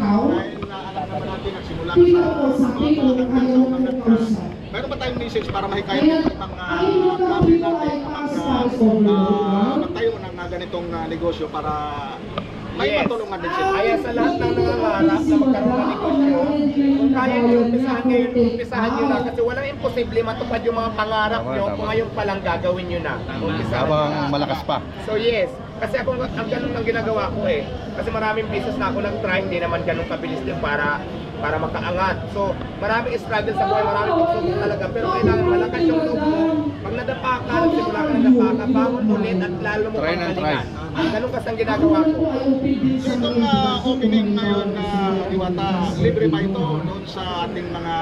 ikaw, ka po sa akin kung ayaw ko kausap. Meron ba tayong message para mahikayat Kaya, ng mga ay mga uh, magtayo ng ganitong ah, negosyo para may Yes. matulungan din sila. Kaya sa lahat ng nangangarap na magkaroon ng negosyo, kung kaya nyo, umpisahan ngayon, umpisahan nyo na. Kasi walang imposible matupad yung mga pangarap nyo kung ngayon pa lang gagawin nyo na. Nyo Habang malakas pa. So yes, kasi ako ang ganun ang ginagawa ko eh. Kasi maraming business na ako nag-try, hindi naman ganun kabilis din para para makaangat. So, maraming struggle sa buhay, maraming pagsubok talaga. Pero kailangan malakas yung loob mo. Pag nadapa ka, nagsimula ka nadapa ka, bangon ulit at lalo mo Try and try. Ganun kasi ang ginagawa ko. Itong ah, opening ngayon na Iwata, libre ba ito doon sa ating mga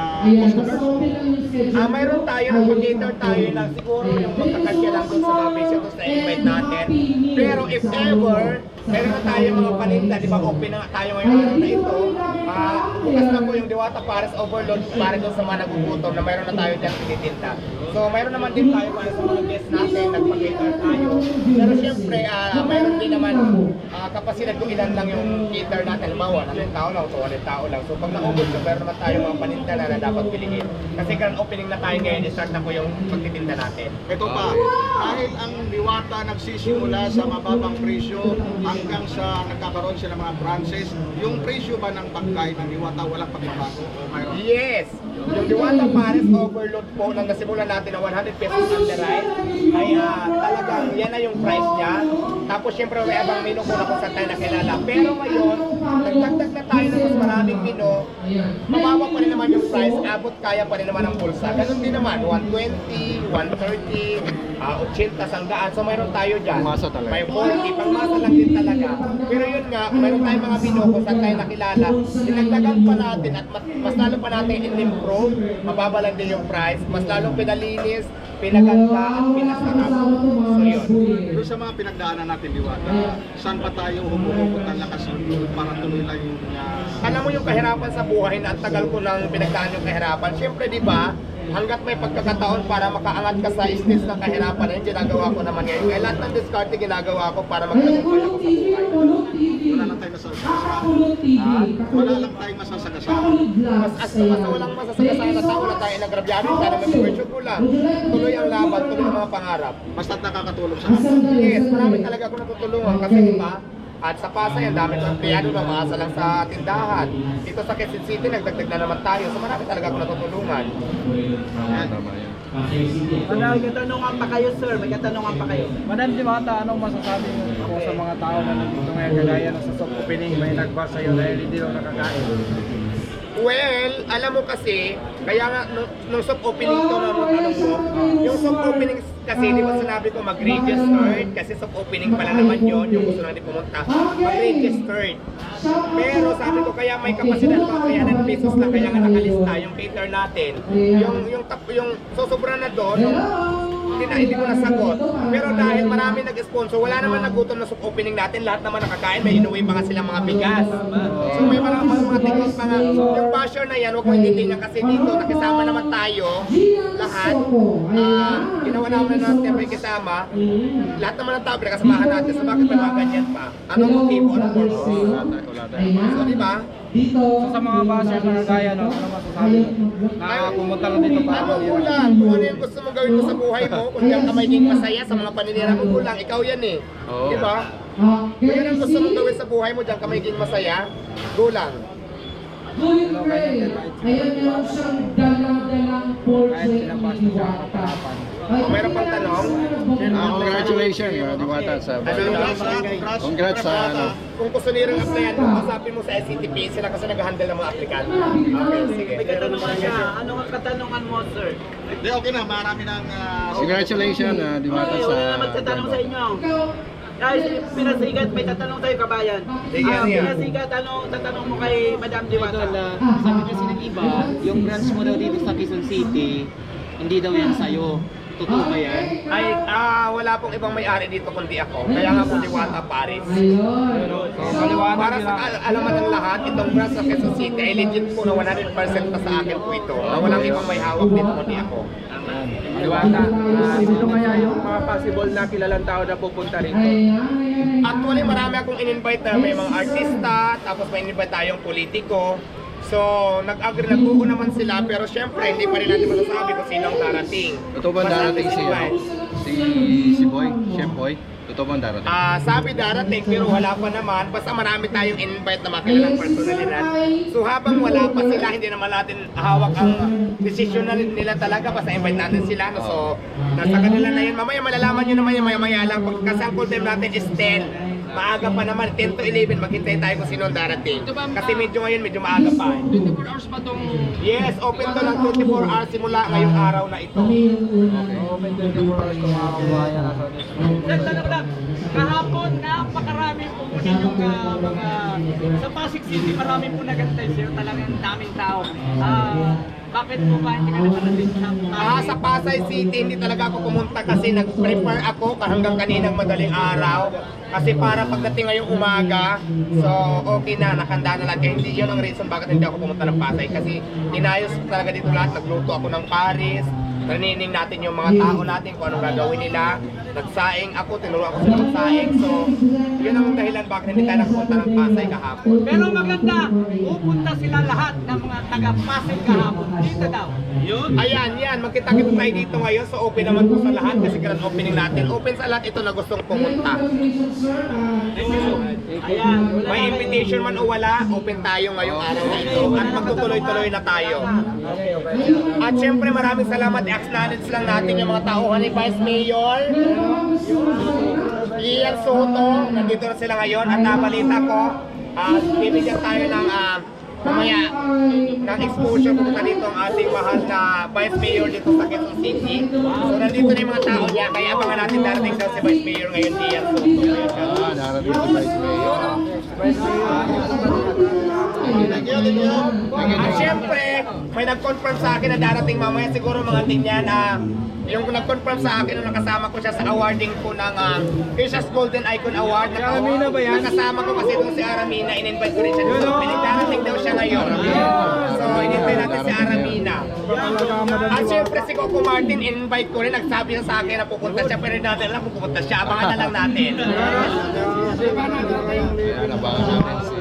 customers? Ah, mayroon tayo ng cater tayo lang siguro yung magkakasya lang doon sa mga visitors na invite natin. Pero if ever, meron na tayo mga paninda, di ba open na tayo ngayong araw na ito. Ah, bukas na po yung Diwata Paris Overload para doon sa mga nagugutom na mayroon na tayo dyan tinitinda. So mayroon naman din tayo para sa mga guests natin, nagpa-cater tayo. Pero syempre, ah, mayroon din naman kapasidad kung ilan lang yung cater natin. Halimbawa, 100 tao lang, 200 tao lang. So pag naubos ko, meron naman tayo mga paninda na, na dapat piliin. Kasi grand opening na tayo ngayon, start na po yung pagtitinda natin. Ito pa, dahil ang Diwata nagsisimula sa mababang presyo hanggang sa nagkakaroon sila ng mga branches, yung presyo ba ng pagkain ng Diwata walang pagbabago? Yes! Yung Diwata Paris Overload po nang nasimulan natin na 100 pesos on the ride ay ah, talagang yan na yung price niya. Tapos syempre may abang menu ko na kung saan tayo nakilala. Pero ngayon, nagdagdag na tayo ng mas maraming menu. Mababa pa rin naman yung price, abot kaya pa rin naman ang bulsa. Ganun din naman, 120, 130, ah 80, sanggaan. So mayroon tayo dyan. Pangmasa talaga. May 40, pangmasa lang din talaga. Pero yun nga, mayroon tayong mga menu kung saan tayo nakilala. Dinagdagan pa natin at mas, mas lalo pa natin in-improve. Mababa lang din yung price. Mas lalong pinalinis, pinaganda at pinasarap. So yun. Doon sa mga pinagdaanan natin Diwata, saan pa tayo humuhugot ng lakas ng loob para tuloy lang yung ah, Alam mo yung kahirapan sa buhay na ang tagal ko nang pinagdaan yung kahirapan. Siyempre, di ba, hanggat may pagkakataon para makaangat ka sa stage ng kahirapan, yung ginagawa ko naman ngayon. Kaya lahat ng diskarte ginagawa ko para magtagumpay ako sa buhay. wala lang tayong masasagasaan. Ah, Wala lang tayong masasagasaan. Mas as mas walang masasagasaan na tao na tayo nagrabyado, tayo may virtue ko lang. Tuloy ang laban, tuloy ang mga pangarap. Basta't nakakatulong sa atin. Yes, marami talaga ako natutulungan kasi di ba? At sa Pasay, ang dami kong empleyado na maasa lang sa tindahan. Dito sa Quezon City, nagdagdag na naman tayo. So marami talaga ako natutulungan. Yan. Wala, may katanungan pa kayo, sir. May katanungan pa kayo. Madam Diwata, anong masasabi mo po sa mga tao na nandito ngayon kagaya ng sa soft opening may nagba sa'yo dahil hindi daw nakakain? Well, alam mo kasi, kaya nga nung soft opening to na mo tanong mo, yung soft opening kasi di ba sinabi ko mag-registered kasi soft opening pala naman yon yung gusto natin pumunta, mag-registered. Pero sabi ko kaya may kapasidad pa 300 pesos lang kaya nga nakalista yung cater natin. Yung yung yung susobra na doon, hindi na hindi ko nasagot. Pero dahil marami nag-sponsor, wala naman nagutom na soft opening natin, lahat naman nakakain, may inuwi pa nga silang mga bigas. So may mga mga, mga yung basher na yan, huwag mo ititingnan kasi dito nakisama naman tayo lahat. Ah, ginawa naman natin may kasama. Lahat naman ng tao pinakasamahan natin sa bakit may mga ganyan pa. Anong motibo, anong purpose? So di ba? Dito, So sa mga basher na kagaya, no, ano masasabi mo? Na pumunta lang dito para Ano kulang? Kung ano yung gusto mong gawin mo sa buhay mo, kung diyan ka magiging masaya sa mga paninira mo kulang, ikaw yan eh. Oo. Di ba? ah, Kung yan ang gusto mong gawin sa buhay mo, diyan ka magiging masaya, kulang. Good Ray. Ayan meron siyang dalang-dalang portrait ni kapalapan. Ay, Oh, meron pang tanong? Ah, congratulations, uh, Diwata, sa Ano Congrats, ah, congrats. Congrats sa ano. Kung gusto nyo rin applyan, usapin mo sa SCTP, sila kasi nag-handle ng mga aplikante. Okay, sige. May katanungan siya. Ano ang katanungan mo, sir? Hindi, okay na. Marami ng... ah, Congratulations, uh, Diwata, sa... wala na magtatanong sa inyo. Ay, si Pinasigat, may tatanong tayo, kabayan. Sige, Ah, sige. Pinasigat, ano tatanong mo kay Madam Diwata? Idol, ah, sabi kasi ng iba, yung branch mo daw dito sa Quezon City, hindi daw yan sa'yo. Totoo ba yan? Ay, ah, wala pong ibang may-ari dito kundi ako. Kaya nga po Diwata Paris. Ayun. So maliwanag Para nila. sa al- alaman ng lahat, itong branch sa Quezon City ay legit po na 100% pa sa akin po ito. Na walang ibang may hawak dito kundi ako. Diwata, ah, sino kaya yung mga possible na kilalang tao na pupunta rito? Actually, marami akong in-invite na may mga artista, tapos may invite tayong politiko. So, nag-agree, nag-uo naman sila, pero syempre, hindi pa rin natin masasabi kung sino ang darating. Totoo ba darating si, invite. si? Chef Boy? Totoo ba darating? Ah, sabi darating pero wala pa naman. Basta marami tayong invite na makilalang personalidad. So habang wala pa sila, hindi naman natin hawak ang decision na nila talaga. Basta invite natin sila. No? So, nasa kanila na yun. Mamaya malalaman nyo naman yung maya-maya lang. Pag- Kasi ang full time natin is 10. Maaga pa naman, 10 to 11, maghintay tayo kung sino ang darating. Kasi medyo ngayon, medyo maaga pa. 24 hours pa tong... Yes, open to ng 24 hours simula ngayong araw na ito. Nagtanong mga sa Pasig City marami po nagantay sa'yo talagang daming tao. Ah, bakit po ba hindi ka nakarating sa Ah, sa Pasay City, hindi talaga ako pumunta kasi nag-prepare ako hanggang kaninang madaling araw. Kasi para pagdating ngayong umaga, so okay na, nakanda na lang. Kaya hindi yun ang reason bakit hindi ako pumunta ng Pasay. Kasi inayos talaga dito lahat. Nagluto ako ng Paris. Nanining natin yung mga tao natin kung anong gagawin nila. Nagsaing ako, tinuruan ko sila magsaing. So, yun ang dahilan bakit hindi tayo nakapunta ng Pasay kahapon. Pero maganda, pupunta sila lahat ng mga taga-Pasig kahapon. Dito daw. Yun. Ayan, yan. Magkita-kita tayo dito ngayon. So, open naman po sa lahat kasi grand opening natin. Open sa lahat ito na gustong pumunta. Ayan. May invitation man o wala, open tayo ngayong araw na ito at magtutuloy-tuloy na tayo. At syempre maraming salamat, i-acknowledge lang natin yung mga tauhan ni Vice Mayor. Ian Soto, nandito na sila ngayon at nabalita ko, ah, bibigyan tayo ng ah, mamaya ng exposure pupunta dito ang ating mahal na Vice Mayor dito sa Quezon City. So nandito na yung mga tao niya, kaya abangan natin darating daw si Vice Mayor ngayon. Ayan siya. Ah, darating si Vice Mayor. At syempre, may nag-confirm sa akin na darating mamaya siguro mga tingnan na yung nag-confirm sa akin nung nakasama ko siya sa awarding ko ng uh, Asia's Golden Icon Award. Naka- Aramina ba yan? Nakasama ko kasi itong si Aramina, in-invite ko rin siya. So, darating daw siya ngayon. So, in-invite natin si Aramina. At syempre si Coco Martin, in-invite ko rin. Nagsabi niya sa akin na pupunta siya, pero natin alam kung pupunta siya. Abangan na lang natin. Ayan, abangan natin si